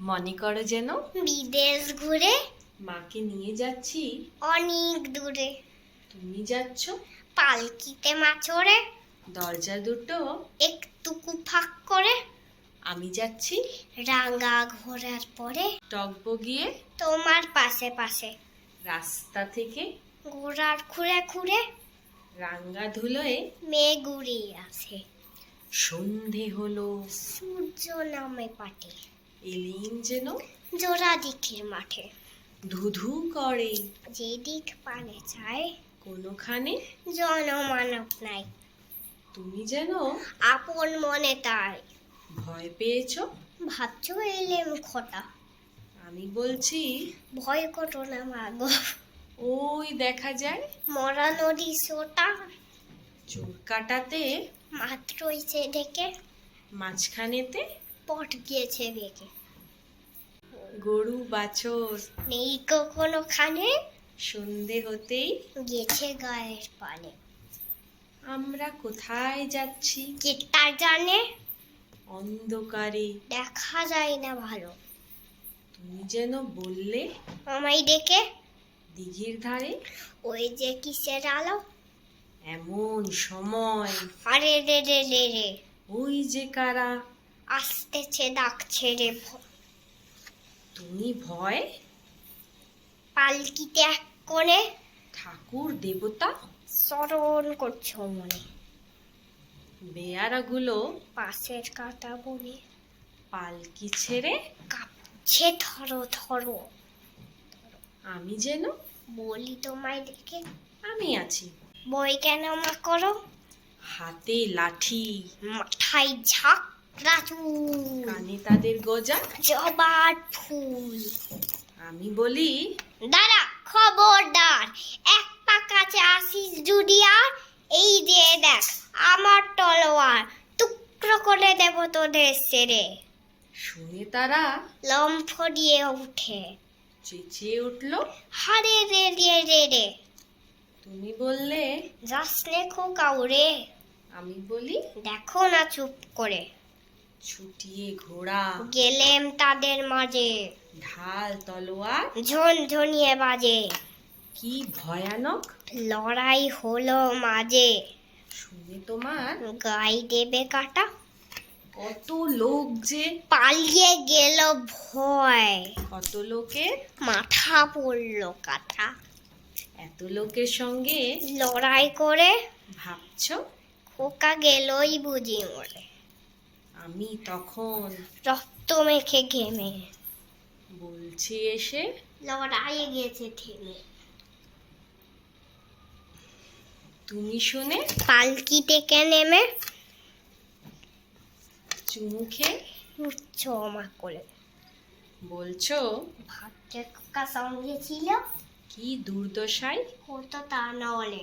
মনে করো যেন বিদেশ ঘুরে মাকে নিয়ে যাচ্ছি। অনেক দূরে। তুমি যাচ্ছ? পালকিতে মাছরে দরজা দুটো। একটুকু ফাঁক করে। আমি যাচ্ছি। রাঙা ঘোরার পরে টকবগিয়ে তোমার পাশে পাশে। রাস্তা থেকে ঘোড়ার খুঁড়ে খুঁড়ে রাঙ্গা ধুলোয় মেয়ে গুড়িয়ে আছে সন্ধে হলো। সূর্য নামে পাটে। এলিন যেন জোড়া দিকের মাঠে। ধুধু করে। যেদিক পানে চায় কোনোখানে? জনমানব নাই। তুমি যেন আপন মনে তাই। ভয় পেয়েছ? ভাবছ এলেম খোটা। আমি বলছি ভয় করো না মাগো। ওই দেখা যায়। মরা নদী সোটা। চোর কাটাতে মাত্রই সে ডেকে। মাঝখানেতে পট গিয়েছে বেগে গরু বাছর নেই কখনো খানে? সন্ধে হতেই গেছে গায়ের পানে। আমরা কোথায় যাচ্ছি? কে তার জানে? অন্ধকারে। দেখা যায় না ভালো। তুমি যেন বললে আমায় ডেকে। দিঘির ধারে। ওই যে কিসের আলো? এমন সময় আরে রে রে রে রে। ওই যে কারা? আসতেছে ডাকছে রে তুমি ভয়? পালকিতে এক কোণে ঠাকুর দেবতা? স্মরণ করছ মনে। বেয়ারাগুলো পাশের কাটা বনে পালকি ছেড়ে? কাঁপছে থরো থরো আমি যেন? বলি তোমায় দেখে। আমি আছি। বই কেন মা করো? হাতে লাঠি। মাথায় ঝাঁক রাজুর কানে তাদের গজা? জবার ফুল। আমি বলি দাঁড়া খবরদার। এক পা কাছে আসিস জুডিয়ার এই যে দেখ আমার তলোয়ার। টুকরো করে দেব তোদের সেরে। শুনে তারা লম্ফ দিয়ে উঠে। চেঁচিয়ে উঠল হারে রে রে রে রে। তুমি বললে যাস নে কাউরে আমি বলি দেখো না চুপ করে। ছুটিয়ে ঘোড়া গেলেম তাদের মাঝে। ঢাল তলোয়ার। ঝনঝনিয়ে বাজে। কি ভয়ানক? লড়াই হলো মাঝে। শুনে তোমার গাই দেবে কাটা। কত লোক যে পালিয়ে গেল ভয়। কত লোকের মাথা পড়ল কাটা। এত লোকের সঙ্গে লড়াই করে ভাবছ? খোকা গেলই বুঝি মরে। আমি তখন রক্ত মেখে ঘেমে। বলছি এসে? লড়াই গেছে থেমে তুমি শুনে? পালকি থেকে নেমে। চুমু খেয়ে? উচ্চ মা করে বলছো? ভাবছে খোকা সঙ্গে ছিল। কি দুর্দশায়? হতো তা নলে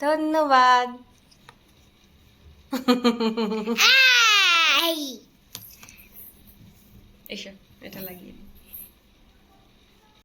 ধন্যবাদ এসো এটা লাগিয়ে।